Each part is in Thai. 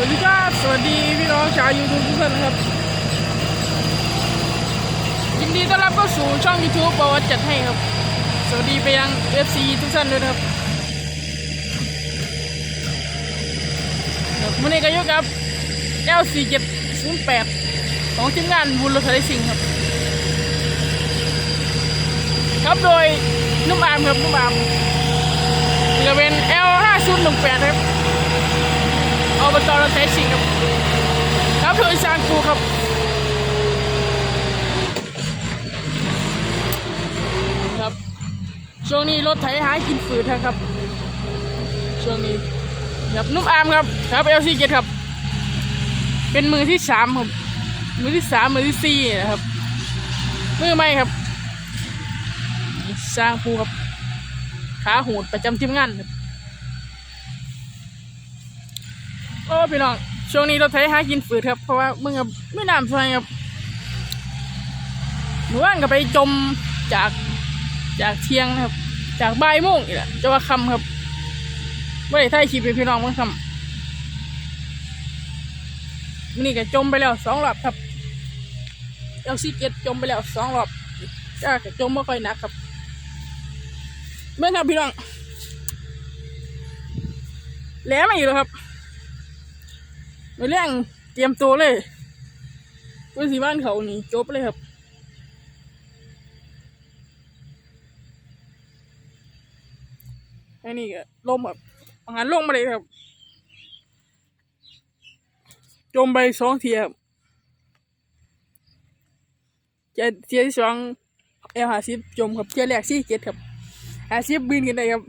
วัสดีครับ สวัสดีพี่น้องชาวยูทูบทุกท่านนะครับ ยินดีต้อนรับเข้าสู่ช่อง YouTube บวัดจัดให้ครับ สวัสดีไปยัง FC ทุกท่านด้วยครับครับวันนี้ก็อยู่กับ L4708 ของทีมงานบุญรถไฟสิงครับ ครับโดยนุ่มอามครับนุ่มอามนี่ก็เป็น L5018 ครับ อบตเราใช้ชิงครับครับโดยซานกูครับครับ ช่วงนี้รถไถหากินฝืดครับ ช่วงนี้ครับนุ่มอามครับครับเอลซีเกตครับ เป็นมือที่สามครับมือที่สามมือที่สี่นะครับมือไม่ครับ สร้างภูครับขาหูดประจำทีมงานครับ โอ้พี่น้องช่วงนี้เราใช้หากินฝืดครับ เพราะว่ามึงกับไม่น้ำใส่ครับหมู่บ้านก็ไปจมจากจากเที่ยงนะครับ จากบ่ายโมงอีกแหละจะว่าคำครับไม่ได้ถ่ายคลิปพี่น้องมั้งคำมนี่ก็จมไปแล้วสองรอบครับเอลซีเจ็ดจมไปแล้วสองรอบจ้าก็จมไม่ค่อยหนักครับเมื่อครับพี่น้องแหล้วมาอยู่แล้วครับ ไปเรื่องเตรียมตัวเลยวันสีบ้านเขานี่จบเลยครับไอ้นี่ก็ลมแบบอาหารลงมาเลยครับ จมไปสองเทียบเจเทียที่สองเอลหาซิบจมครับเทียแรกซี่เจ็ดครับหาซิบบินขึ้นได้ครับ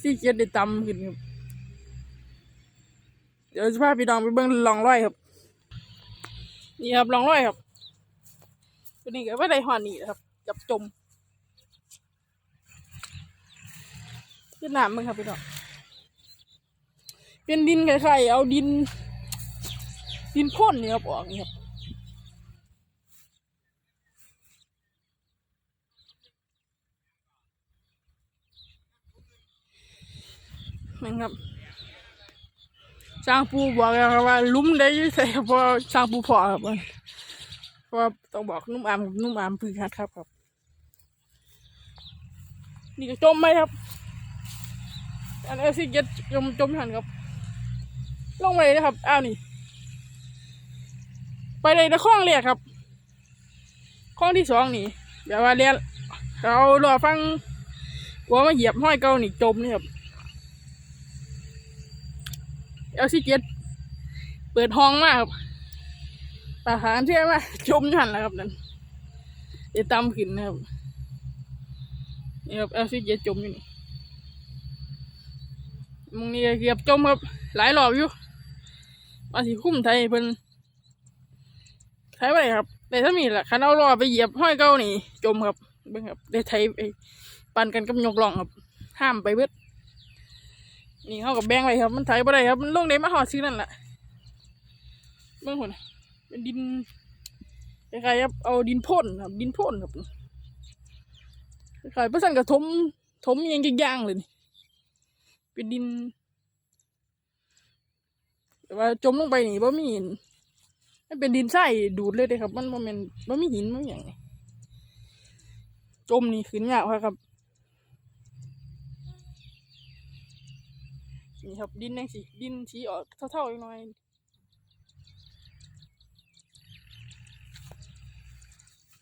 ซี่เจ็ดได้ต่ำขึ้นครับ ดี๋ยวจะพาพี่น้องไปเบิ่งลองร้อยครับ นี่ครับลองร้อยครับตัวนี้ก็ไม่ได้หอนี่ครับจับจมขึ้นน้ำมึงครับพี่น้องเป็นดินคล้ายๆเอาดิน ดินพ่นนี่ครับออกนี่ครับนั่นครับ สร้างปูบอกแล้วครับว่าลุ้มได้ยิ่ใส่พราะสร้างปูพอครับเพราะว่าต้องบอกนุ่มอามนุ่มอามพึ่งฮัดครับครับ นี่ก็จมไหมครับอันนี้สิเก็ตจมจมหันครับลงไปเลยนะครับอ้าวนี่ ไปเลยนะข้องเรียกครับข้องที่สองนี่แบบว่าเรียนเรารอฟังกลัวมาเหยียบห้อยเก่านี่จมนี่ครับ เอลซีเจ็ดเปิดห้องมากครับอาหารที่มาจมยันแล้วครับนั่นเดี๋ยวตามขึ้นนะครับนี่ครับเอลซีเจ็ดจมอยู่นี่มึงนี่เกือบจมครับ หลายรอบอยู่มาสิคุ้มไทยเพิ่นไทยไปครับแต่ถ้ามีละคันเอารอไปเหยียบห้อยเก้านี่ จมครับเบิ่งครับได้ไทยไปปั่นกันกับยกล่องครับ ห้ามไปเบิด นี่เขากับแบงไว้ครับ มันไถบ่ได้ครับ มันลงได้มาหอดซื้อนั่นแหละเมื่อคนเป็นดินคล้ายๆครับ เอาดินพ่นครับ ดินพ่นครับคล้ายๆประสันกับถมถมยังย่างเลยนี่เป็นดิน แต่ว่าจมลงไปนี่บ่มีหินมันเป็นดินทรายดูดเลยเด้ครับ มันบ่แม่นบ่มีหินบ่มีหยังจมนี่ขึ้นยากครับ นี่ครับดินยังสีดินสีออกเท่าๆอีกหน่อย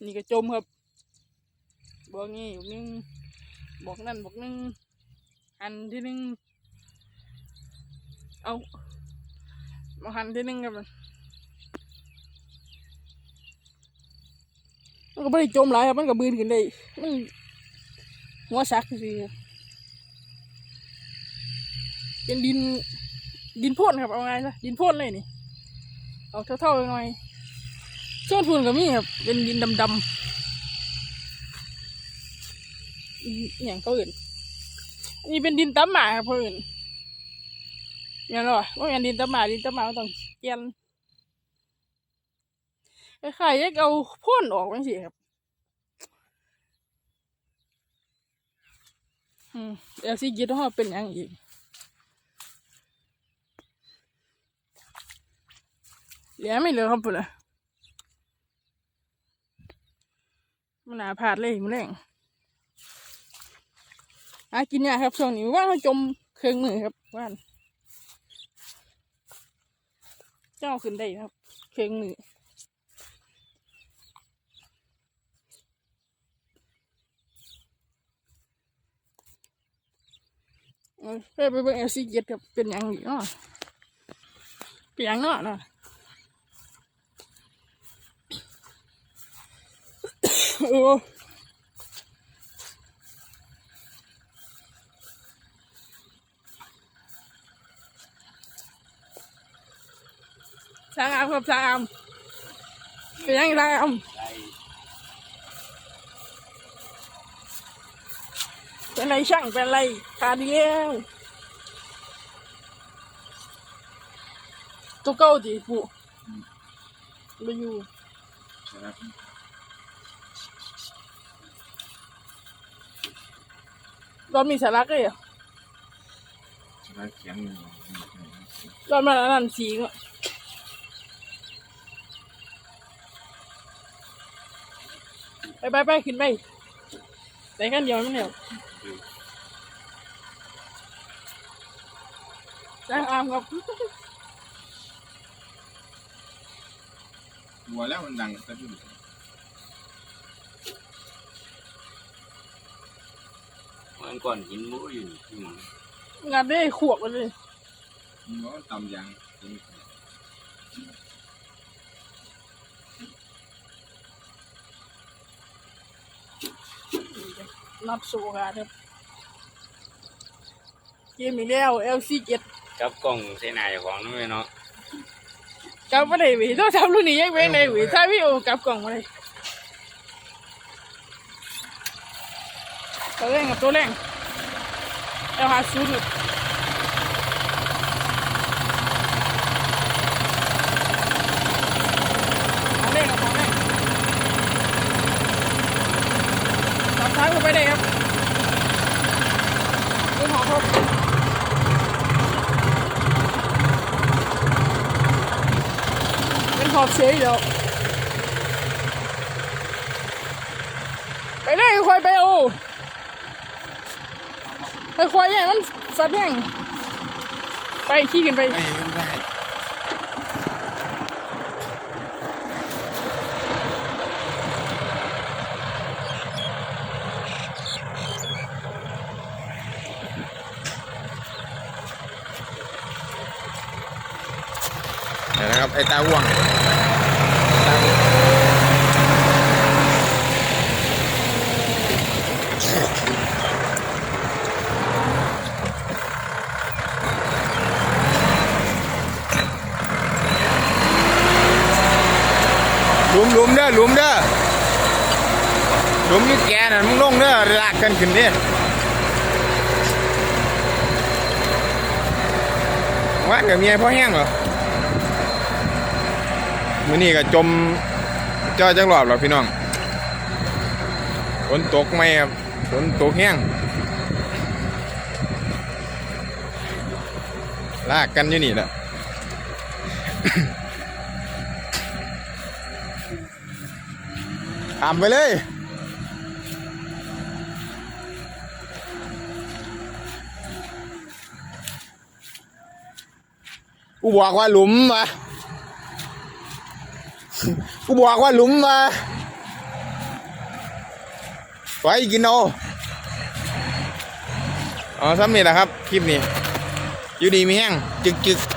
นี่ก็จมครับบอกงี้บอกนึงบอกนั่นบอกนึงหันที่นึงเอามาหันที่นึงครับมันมันก็ไม่ได้จมหลายครับมันก็บืนขึ้นได้มันหัวซักสิครับ เป็นดินดินพ่นครับเอาไงซะดินพ่นเลยนี่ เอาเท่าๆหน่อยส่วนฝุ่นก็มีครับ เป็นดินดำๆอย่างเขาอื่นอันนี้เป็นดินตำหมาครับเขาอื่อนอย่างไรวะว่าอย่างดินตำหมาดินตำหมาต้องเกียนคล้ายๆจะเอาพ่นออกมันสิครับอืมเดี๋ยวสิกินว่าเป็นอย่างอีก เห ลือไม่เหลือครับพุ่นละมันหนาพลาดเลยมันแรงหากินยากครับช่วงนี้ว่าเขาจมเครื่องมือครับว่านเจ้าขึ้นได้ครับ เครื่องมือเออไปไปเบิ่งเอลซีเจ็ดครับเป็นยังอีกเนาะเป็นหยังเนาะเนาะ โอ้สร้างอามครับสร้างอามเป็นยังไงสร้างอามเป็นไรช่างเป็นไรขาเดียว ตัวเก้าจีปูไปอยู่รอนมีสาระก็เหรอแล้วเขียนรอนมาแล้วนั่นสีก็ไปไปไปขึ้นไปแต่กันเดียวนั่นเดียวจ้างอามครับหัวแล้วมันดังสะดุ้ง มันก่อนหินมุ้ยอยู่ที่หมันงานได้ขวบไปเลยมันก็ตำยางนับโซกาครับเกมอีกแล้ว LC เจ็ดกับกล้องใส่หน้าเจ้าของนั่นเลยเนาะกลับมาได้หวีต้องทำรุ่นนี้ยังเว้นเลยหวีถ้าพี่โอกลับกล่องมาเลย ตัวแรงกับตัวแรงเอาหาซูนของแรงกับของแรงตัดท้ายเข้าไปได้ครับดูหอครบเป็นขอบเสียอีกแล้วไปเลยค่อยไปโอ้ ค่อยๆอย่างมันสัดแห้งไปขี้กันไป ไม่ได้เดี๋ยวนะครับไอ้ตาห่วงตาห่วงหลุมหลุมเด้อหลุมเด้อ หลุมนี่แกน่ะมึงลงเด้อลากกันขึ้นเด้อว่านกับเมียพ่อแห้งเหรอมือนี้ก็จมเจ้อยจังหลอบหรอพี่น้องฝนตกไหมครับฝนตกแห้งลากกันอยู่นี่แหละทำไปเลย กูบอกว่าหลุมมากูบอกว่าหลุมมาไปกินเอาอ๋อซ้ำนี่แหละครับ คลิปนี้ อยู่ดีมีแห้งจึกจึกๆ